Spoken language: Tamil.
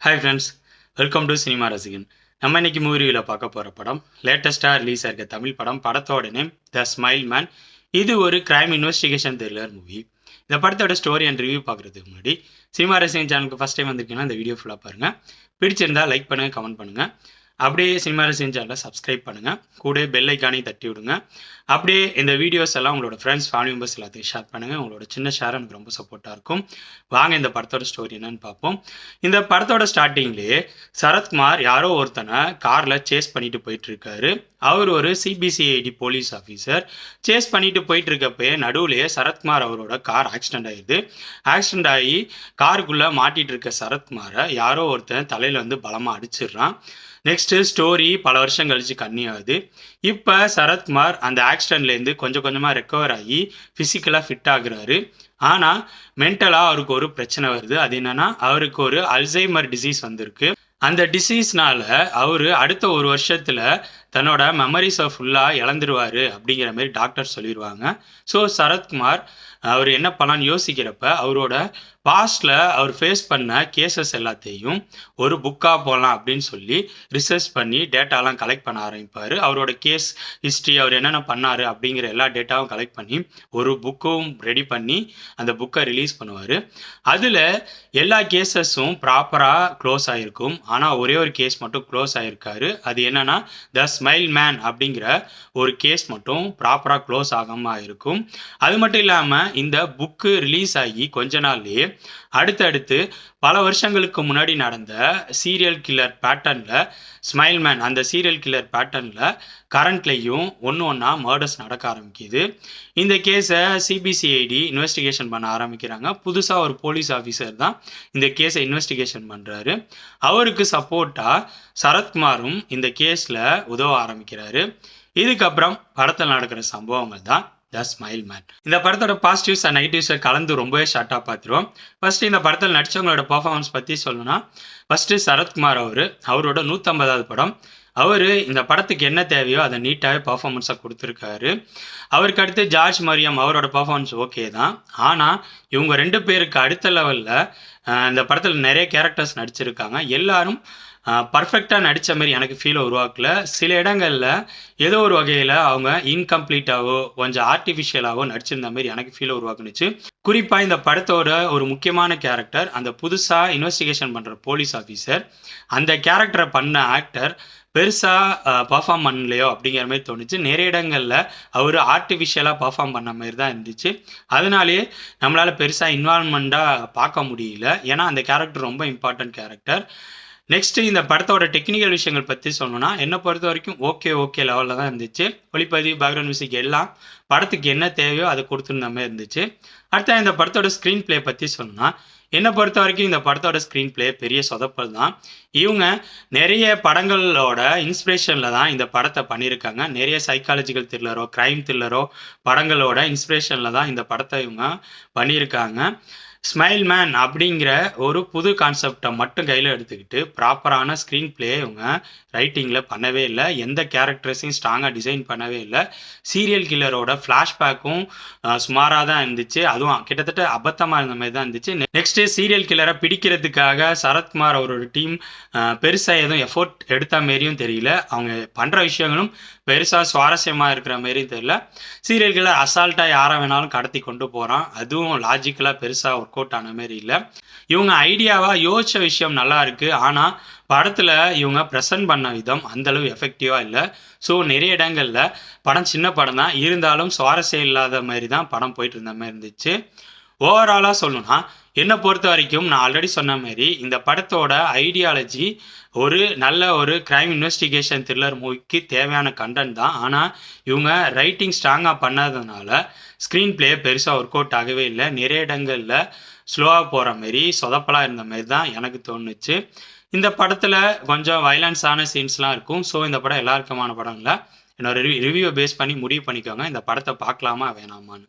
Hi friends welcome to cinema Rasigan நம்ம இன்னைக்கு மூவியில் பார்க்க போகிற படம் லேட்டஸ்ட்டாக ரிலீஸ் ஆயிருக்க தமிழ் படம் படத்தோட நேம் த ஸ்மைல் மேன் இது ஒரு கிரைம் இன்வெஸ்டிகேஷன் த்ரில்லர் மூவி இந்த படத்தோட ஸ்டோரி அண்ட் ரிவ்யூ பார்க்குறதுக்கு முன்னாடி சினிமா ரசிகன் சேனலுக்கு ஃபஸ்ட் டைம் வந்திருக்கீங்கன்னா இந்த வீடியோ ஃபுல்லாக பாருங்கள் பிடிச்சிருந்தா லைக் பண்ணுங்கள் கமெண்ட் பண்ணுங்கள் அப்படியே சினிமாவில் செஞ்சால சப்ஸ்கிரைப் பண்ணுங்கள் கூட பெல் ஐக்கானையும் தட்டி விடுங்க. அப்படியே இந்த வீடியோஸ் எல்லாம் உங்களோட ஃப்ரெண்ட்ஸ் ஃபேமிலி மெம்பர்ஸ் எல்லாத்தையும் ஷேர் பண்ணுங்கள் உங்களோட சின்ன ஷேர் எனக்கு ரொம்ப சப்போர்ட்டாக இருக்கும். வாங்க இந்த படத்தோட ஸ்டோரி என்னன்னு பார்ப்போம். இந்த படத்தோட ஸ்டார்டிங்லேயே சரத்குமார் யாரோ ஒருத்தனை காரில் சேஸ் பண்ணிட்டு போயிட்டு இருக்காரு. அவர் ஒரு சிபிசிஐடி போலீஸ் ஆஃபீஸர் சேஸ் பண்ணிட்டு போயிட்டு இருக்கப்பயே நடுவுலேயே சரத்குமார் அவரோட கார் ஆக்சிடென்ட் ஆயிடுது. ஆக்சிடென்ட் ஆகி காருக்குள்ளே மாட்டிட்டு இருக்க சரத்குமாரை யாரோ ஒருத்தன் தலையில் வந்து பலமாக அடிச்சிடுறான். நெக்ஸ்ட் ஸ்டோரி பல வருஷம் கழிச்சு கண்ணி ஆகுது. இப்போ சரத்குமார் அந்த ஆக்சிடென்ட்லேருந்து கொஞ்சம் கொஞ்சமாக ரெக்கவர் ஆகி ஃபிசிக்கலாக ஃபிட் ஆகுறாரு. ஆனால் மென்டலாக அவருக்கு ஒரு பிரச்சனை வருது. அது என்னன்னா அவருக்கு ஒரு அல்சைமர் டிசீஸ் வந்திருக்கு. அந்த டிசீஸ்னால அவர் அடுத்த ஒரு வருஷத்தில் தன்னோட மெமரிஸை ஃபுல்லாக இழந்துருவார் அப்படிங்கிற மாதிரி டாக்டர் சொல்லிடுவாங்க ஸோ சரத்குமார் அவர் என்ன பண்ணலான்னு யோசிக்கிறப்ப அவரோட பாஸ்டில் அவர் ஃபேஸ் பண்ண கேசஸ் எல்லாத்தையும் ஒரு புக்காக போடலாம் அப்படின்னு சொல்லி ரிசர்ச் பண்ணி டேட்டாலாம் கலெக்ட் பண்ண ஆரம்பிப்பார். அவரோட கேஸ் ஹிஸ்ட்ரி அவர் என்னென்ன பண்ணார் அப்படிங்கிற எல்லா டேட்டாவும் கலெக்ட் பண்ணி ஒரு புக்கும் ரெடி பண்ணி அந்த புக்கை ரிலீஸ் பண்ணுவார். அதில் எல்லா கேசஸும் ப்ராப்பராக க்ளோஸ் ஆகிருக்கும் ஆனால் ஒரே ஒரு கேஸ் மட்டும் க்ளோஸ் ஆகிருக்காரு அது என்னென்னா த ஸ்மைல் மேன் அப்படிங்கிற ஒரு கேஸ் மட்டும் ப்ராப்பராக க்ளோஸ் ஆகாமல் இருக்கும். அது மட்டும் இல்லாமல் இந்த புக்கு ரிலீஸ் ஆகி கொஞ்ச நாள்லேயே அடுத்தடுத்து பல வருஷங்களுக்கு முன்னாடி நடந்த சீரியல் கில்லர் பேட்டர்னில் ஸ்மைல் மேன் அந்த சீரியல் கில்லர் பேட்டர்னில் கரண்ட்லேயும் ஒன்று ஒன்றா மர்டர்ஸ் நடக்க ஆரம்பிக்குது. இந்த கேஸை சிபிசிஐடி இன்வெஸ்டிகேஷன் பண்ண ஆரம்பிக்கிறாங்க. புதுசாக ஒரு போலீஸ் ஆஃபீஸர் தான் இந்த கேஸை இன்வெஸ்டிகேஷன் பண்ணுறாரு அவருக்கு சப்போர்ட்டாக சரத்குமாரும் இந்த கேஸில் உதவ ஆரம்பிக்கிறாரு. இதுக்கப்புறம் படத்தில் நடக்கிற சம்பவங்கள் தான் த ஸ்மைல் மேன் இந்த படத்தோட பாசிட்டிவ்ஸ் அண்ட் நெகட்டிவ்ஸை கலந்து ரொம்பவே ஷார்ட்டாக பார்த்துருவோம். ஃபர்ஸ்ட் இந்த படத்தில் நடித்தவங்களோட பர்ஃபார்மன்ஸ் பற்றி சொல்லணும்னா ஃபர்ஸ்ட் சரத்குமார் அவர் அவரோட நூற்றம்பதாவது படம் அவர் இந்த படத்துக்கு என்ன தேவையோ அதை நீட்டாகவே பர்ஃபார்மன்ஸாக கொடுத்துருக்காரு. அவருக்கு அடுத்து ஜார்ஜ் மரியம் அவரோட பர்ஃபார்மன்ஸ் ஓகே தான். ஆனால் இவங்க ரெண்டு பேருக்கு அடுத்த லெவலில் இந்த படத்தில் நிறைய கேரக்டர்ஸ் நடிச்சிருக்காங்க. எல்லாரும் பர்ஃபெக்டாக நடித்த மாதிரி எனக்கு ஃபீலை உருவாக்கல. சில இடங்களில் ஏதோ ஒரு வகையில் அவங்க இன்கம்ப்ளீட்டாகவோ கொஞ்சம் ஆர்டிஃபிஷியலாகவோ நடிச்சிருந்த மாதிரி எனக்கு ஃபீலை உருவாக்குனுச்சு. குறிப்பாக இந்த படத்தோட ஒரு முக்கியமான கேரக்டர் அந்த புதுசாக இன்வெஸ்டிகேஷன் பண்ணுற போலீஸ் ஆஃபீஸர் அந்த கேரக்டரை பண்ண ஆக்டர் பெருசாக பர்ஃபார்ம் பண்ணலையோ அப்படிங்கிற மாதிரி தோணுச்சு. நிறைய இடங்களில் அவர் ஆர்டிஃபிஷியலாக பர்ஃபார்ம் பண்ண மாதிரி தான் இருந்துச்சு. அதனாலேயே நம்மளால் பெருசாக இன்வால்மெண்ட்டாக பார்க்க முடியல. ஏன்னா அந்த கேரக்டர் ரொம்ப இம்பார்ட்டன்ட் கேரக்டர் நெக்ஸ்ட்டு இந்த படத்தோட டெக்னிக்கல் விஷயங்கள் பற்றி சொல்லணும்னா என்னை பொறுத்த வரைக்கும் ஓகே ஓகே லெவலில் தான் இருந்துச்சு. ஒளிப்பதிவு பேக்ரவுண்ட் மியூசிக் எல்லாம் படத்துக்கு என்ன தேவையோ அதை கொடுத்துருந்த மாதிரி இருந்துச்சு. அடுத்த இந்த படத்தோட ஸ்க்ரீன் ப்ளே பற்றி சொல்லணும்னா என்னை பொறுத்த வரைக்கும் இந்த படத்தோட ஸ்க்ரீன் ப்ளே பெரிய சொதப்பல் தான். இவங்க நிறைய படங்களோட இன்ஸ்பிரேஷனில் தான் இந்த படத்தை பண்ணியிருக்காங்க. நிறைய சைக்காலஜிக்கல் த்ரில்லரோ க்ரைம் த்ரில்லரோ படங்களோட இன்ஸ்பிரேஷனில் தான் இந்த படத்தை இவங்க பண்ணியிருக்காங்க. ஸ்மைல் மேன் அப்படிங்கிற ஒரு புது கான்செப்டை மட்டும் கையில் எடுத்துக்கிட்டு ப்ராப்பரான ஸ்க்ரீன் பிளே இவங்க ரைட்டிங்கில் பண்ணவே இல்லை. எந்த கேரக்டர்ஸையும் ஸ்ட்ராங்காக டிசைன் பண்ணவே இல்லை. சீரியல் கில்லரோட ஃப்ளாஷ்பேக்கும் சுமாராக தான் இருந்துச்சு. அதுவும் கிட்டத்தட்ட அபத்தமாக இருந்த மாதிரி தான் இருந்துச்சு. நெக்ஸ்ட்டு சீரியல் கில்லரை பிடிக்கிறதுக்காக சரத்குமார் அவரோட டீம் பெருசாக எதுவும் எஃபோர்ட் எடுத்த மாரியும் தெரியல. அவங்க பண்ணுற விஷயங்களும் பெருசாக சுவாரஸ்யமாக இருக்கிற மாரியும் தெரியல. சீரியல் கில்லர் அசால்ட்டாக யாரை வேணாலும் கடத்தி கொண்டு போகிறான் அதுவும் லாஜிக்கலாக பெருசாக ஒர்க் அவுட் ஆன மாரி இல்லை. இவங்க ஐடியாவாக யோசிச்ச விஷயம் நல்லா இருக்குது ஆனால் படத்தில் இவங்க ப்ரெசன்ட் பண்ண விதம் அந்தளவு எஃபெக்டிவாக இல்லை. ஸோ நிறைய இடங்களில் படம் சின்ன படம் தான். இருந்தாலும் சுவாரஸ்யம் இல்லாத மாதிரி தான் படம் போயிட்டு இருந்த மாதிரி இருந்துச்சு. ஓவராலாக சொல்லணும்னா என்னை பொறுத்த வரைக்கும் நான் ஆல்ரெடி சொன்ன மாதிரி இந்த படத்தோட ஐடியாலஜி ஒரு நல்ல ஒரு க்ரைம் இன்வெஸ்டிகேஷன் த்ரில்லர் மூவிக்கு தேவையான கண்டென்ட் தான். ஆனால் இவங்க ரைட்டிங் ஸ்ட்ராங்காக பண்ணாததுனால ஸ்க்ரீன் பிளே பெருசாக ஒர்க் அவுட் ஆகவே இல்லை. நிறைய இடங்களில் ஸ்லோவாக போகிற மாரி சொதப்பலாக இருந்த மாதிரி தான் எனக்கு தோணுச்சு. இந்த படத்தில் கொஞ்சம் வைலன்ஸான சீன்ஸ்லாம் இருக்கும். ஸோ இந்த படம் எல்லாருக்குமான படம் இல்லை என்னோட ரிவ்யூவை பேஸ் பண்ணி முடிவு பண்ணிக்கோங்க. இந்த படத்தை பார்க்கலாமா வேணாமான்னு.